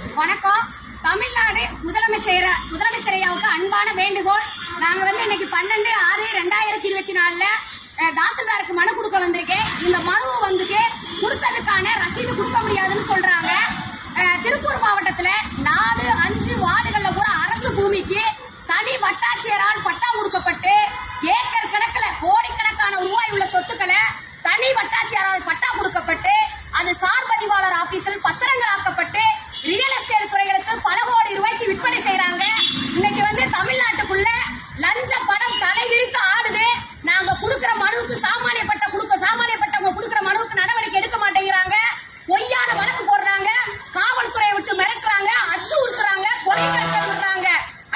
வணக்கம். தமிழ்நாடு முதலமைச்சர் முதலமைச்சர் ஐயாவுக்கு அன்பான வேண்டுகோள். நாங்க வந்து இன்னைக்கு பன்னெண்டு ஆறு ரெண்டாயிரத்தி இருபத்தி நாலுல தாசில்தாருக்கு மனு கொடுக்க வந்திருக்கேன். இந்த மனுவை வந்து கொடுத்ததுக்கான ரசீது கொடுக்க முடியாதுன்னு சொல்றாங்க அஹ், திருப்பூர் மாவட்டத்துல நாலு அஞ்சு வார்டுகள்ல பூரா அரசு பூமிக்கு தனி வட்டாட்சியரால் பட்டா கொடுக்கப்பட்டு ஏக்கர் கணக்குல கோடிக்கணக்கான ரூபாய் உள்ள சொத்துக்களை தனி வட்டாட்சியரால் பட்டா கொடுக்கப்பட்டு அது சார் பதிவாளர் ஆபீஸில் பத்திரங்கள் ஆக்கப்பட்டு ரியல் எஸ்டேட் துறைகளுக்கு பல கோடி ரூபாய்க்கு விற்பனை செய்றாங்க இன்னைக்கு வந்து தமிழ்நாட்டுக்குள்ள லஞ்ச படம் தலை விரித்து ஆடுது நாங்க கொடுக்கிற மனுவுக்கு சாமானிய பட்டம் கொடுக்க சாமானிய பட்டவங்க கொடுக்கிற மனுவுக்கு நடவடிக்கை எடுக்க மாட்டேங்கிறாங்க பொய்யான வழக்கு போடுறாங்க காவல்துறையை விட்டு மிரட்டுறாங்க அச்சு உறுத்துறாங்க கொலை மிரட்டல் விடுறாங்க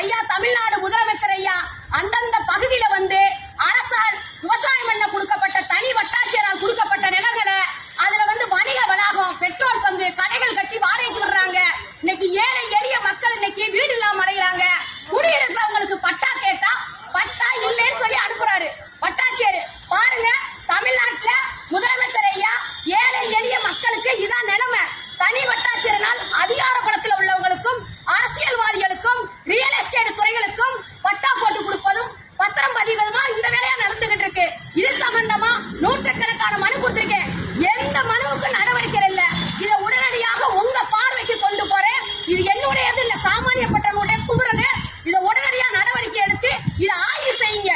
ஐயா தமிழ்நாடு முதலமைச்சர் ஐயா அந்தந்த பகுதியில வந்து அரசால் விவசாயம் பண்ண கொடுக்கப்பட்ட தனி வட்டாட்சியரால் கொடுக்கப்பட்ட நிலங்களை அதுல வந்து வணிக வளாகம் பெட்ரோல் பங்கு கடைகள் கட்டி வாடகைக்கு விடுறாங்க இன்னைக்கு ஏழை எளிய மக்கள் இன்னைக்கு வீடு இல்லாம அலைகிறாங்க குடியிருக்கிறவங்களுக்கு பட்டா கேட்டா பட்டா இல்லைன்னு சொல்லி அனுப்புறாரு வட்டாட்சியர் பாருங்க தமிழ்நாட்டுல முதலமைச்சர் ஐயா ஏழை எளிய மக்களுக்கு இதான் நிலைமை தனி வட்டாட்சியரினால் அதிகார பலத்தில் உள்ளவங்களுக்கும் அரசியல்வாதிகளுக்கும் ரியல் எஸ்டேட் துறைகளுக்கும் பட்டா போட்டு கொடுப்பதும் பத்திரம் பதிவதுமா இந்த வேலையா நடந்துகிட்டு இருக்கு இது சம்பந்தமா நூற்றுக்கணக்கான மனு கொடுத்திருக்கேன் எந்த மனுவுக்கு நடவடிக்கை இல்ல இதை உடனடியாக உங்க பார்வைக்கு கொண்டு போறேன் இது என்னுடையது இல்ல சாமானியப்பட்டவங்களுடைய குமுறல் இதை உடனடியா நடவடிக்கை எடுத்து இதை ஆய்வு செய்யுங்க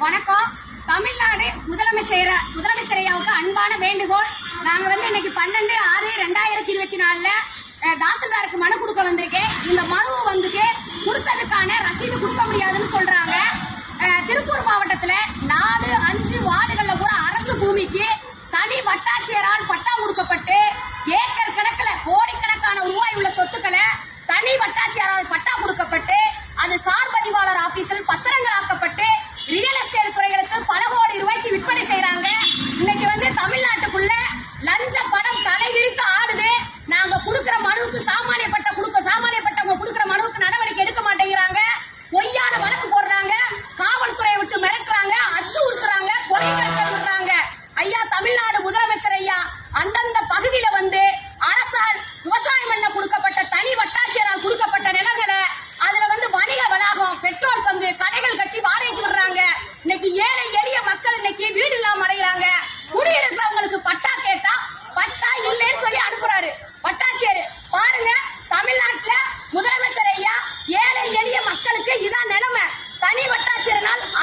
வணக்கம் தமிழ்நாடு முதலமைச்சர் முதலமைச்சர் ஐயாவுக்கு அன்பான வேண்டுகோள். நாங்க வந்து இன்னைக்கு பன்னெண்டு ஆறு ரெண்டாயிரத்தி இருபத்தி நாலுல தாசில்தாருக்கு மனு கொடுக்க வந்திருக்கேன். இந்த மனுவை வந்துட்டு கொடுத்ததுக்கான ரசீது கொடுக்க முடியாதுன்னு சொல்றாங்க. திருப்பூர் மாவட்டத்துல நாலு அஞ்சு வார்டுகள்ல பூரா அரசு பூமிக்கு தனி வட்டாட்சியரால் பட்டா கொடுக்கப்பட்டு ஏக்கர் கணக்குல கோடிக்கணக்கான ரூபாய் உள்ள சொத்துக்களை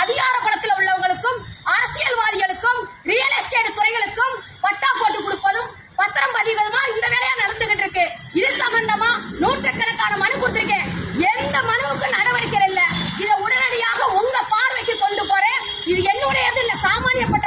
அதிகார உள்ளவங்களுக்கும் அரசியல்வாதிகளுக்கும் ரியல் எஸ்டேட் துறைகளுக்கும் பட்டா போட்டு கொடுப்பதும் பத்திரம் பதிவதுமா இந்த வேலையா நடந்துகிட்டு இருக்கு இது சம்பந்தமா நூற்றுக்கணக்கான மனு கொடுத்திருக்கேன். எந்த மனுவுக்கு நடவடிக்கை இல்ல. இதை உடனடியாக உங்க பார்வைக்கு கொண்டு போறேன். இது என்னுடையது இல்ல சாமானியப்பட்ட